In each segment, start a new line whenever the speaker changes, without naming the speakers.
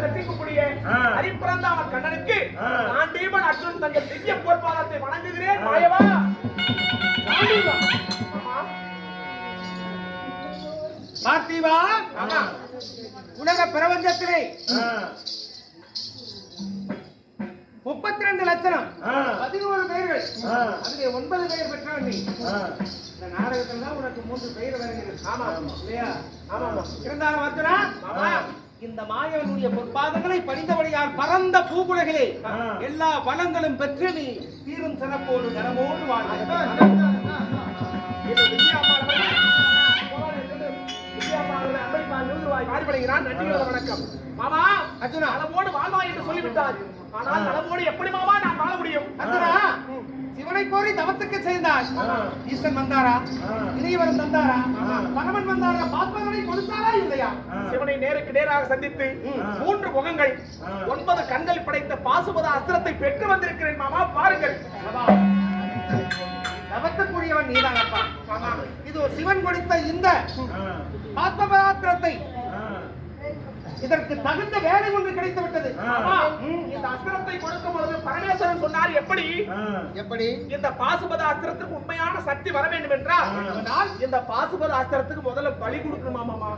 ரசிக்கக்கூடிய. ஹரிபிரந்தாமன் கண்ணனுக்கு
ஆ.
காண்டீபன் அர்ஜுன் தங்கள் திவ்ய போர்ப்பாதத்தை வணங்குகிறேன் மாயவா. ஆமா.
பார்த்திவா
ஆமா.
உலக பிரபஞ்சத்திலே முப்பத்தி ரெண்டு லட்சணம் பதினோரு பெயர்கள். அதிலே ஒன்பது பெயர் பெற்றவன் நீ. இந்த நாடகத்தில் தான் உனக்கு மூன்று பெயர் வருகிறது
ஆமா.
இல்லையா
ஆமா, ஆமா.
இருந்தாலும்
ஆமா.
இந்த மாயவனுடைய பொற்பாதங்களை படித்தபடியால் பரந்த பூகுலகிலே. எல்லா வளங்களும் பெற்று நீ தீரும் சிறப்போடு நலமோடு வாழ்க
பாடுபடுகிறான் நன்றிகள வணக்கம் மாமா
அர்ஜுனா
நலமோடு வாழ்வாய் என்று சொல்லிவிட்டார் ஆனால் நலமோடு எப்படி மாமா நான் வாழ முடியும்
அர்ஜுனா சிவனை கோரி தவத்துக்கு செய்தார். ஈசன் வந்தாரா
ஆ.
இணையவன் வந்தாரா. பரமன் வந்தாரா பாத்மகனை கொடுத்தாரா இல்லையா.
சிவனை நேருக்கு நேராக சந்தித்து. மூன்று முகங்கள். ஒன்பது கண்கள் படைத்த பாசுபத அஸ்திரத்தை பெற்று வந்திருக்கிறேன் மாமா பாருங்கள்
தவத்துக்குரியவன் நீதானப்பா இது ஒரு சிவன் கொடுத்த இந்த
ஆ,
ஆத்மபாத்திரத்தை
ஆ.
இதற்கு தகுந்த வேலை ஒன்று கிடைத்து விட்டது.
இந்த அஸ்திரத்தை கொடுக்கும் பொழுது பரமேஸ்வரன் சொன்னார் எப்படி.
எப்படி?
இந்த பாசுபத அஸ்திரத்துக்கு உண்மையான சக்தி வர வேண்டும் என்றால் இந்த பாசுபத அஸ்திரத்துக்கு முதல்ல பலி கொடுக்கணுமா மாமா.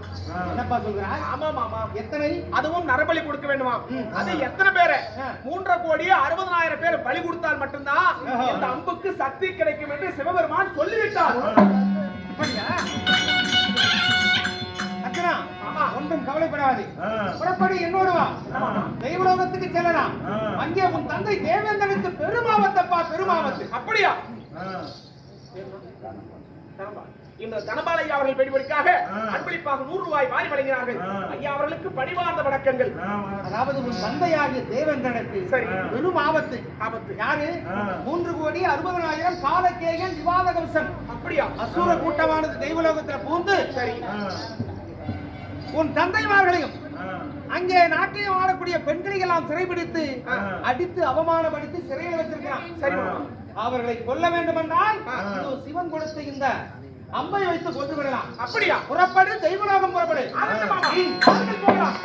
என்னப்பா சொல்கிறாய்
ஆமா மாமா.
எத்தனை?
அதுவும் நரபலி கொடுக்க வேண்டுமா. அது எத்தனை பேரு. மூன்றரை கோடி அறுபதனாயிரம் பேர் பலி கொடுத்தால் மட்டும்தான். இந்த அம்புக்கு சக்தி கிடைக்கும் என்று சிவபெருமான் சொல்லிவிட்டார்.
அப்படியா? ஒன்றும் கவலைப்படாது. புறப்படி என்னோடு வா. தெய்வலோகத்துக்கு செல்லலாம். அங்கே உன் தந்தை தேவேந்திரனுக்கு பெருமாவத்தப்பா பெருமாவத்து
அப்படியா. இந்த தனபாலையா அவர்கள் பெடிபடிக்காக
ஆ.
அன்பளிப்பாக நூறு ரூபாய் வாரி வழங்கினார்கள். ஐயா அவர்களுக்கு பணிவார்ந்த வணக்கங்கள்.
அதாவது உன் தந்தையாகிய தேவேந்திரனுக்கு
சரி.
பெரும் ஆபத்து
ஆபத்து
யாரு. மூன்று கோடி அறுபதனாயிரம் காலக்கேயன் விவாத கவசம்
அப்படியா
அசுர கூட்டமானது தெய்வலோகத்தில் பூந்து
சரி.
உன் தந்தைமார்களையும். அங்கே நாட்டியம் ஆடக்கூடிய பெண்களை எல்லாம் சிறைபிடித்து. அடித்து அவமானப்படுத்தி சிறையில் வச்சிருக்கிறான்
சரி.
அவர்களை கொல்ல வேண்டும் என்றால் சிவன் கொடுத்த இந்த அம்பை வைத்து கொண்டு விடலாம்.
அப்படியா?
புறப்படு தெய்வலோகம் புறப்படு.
போகலாம்.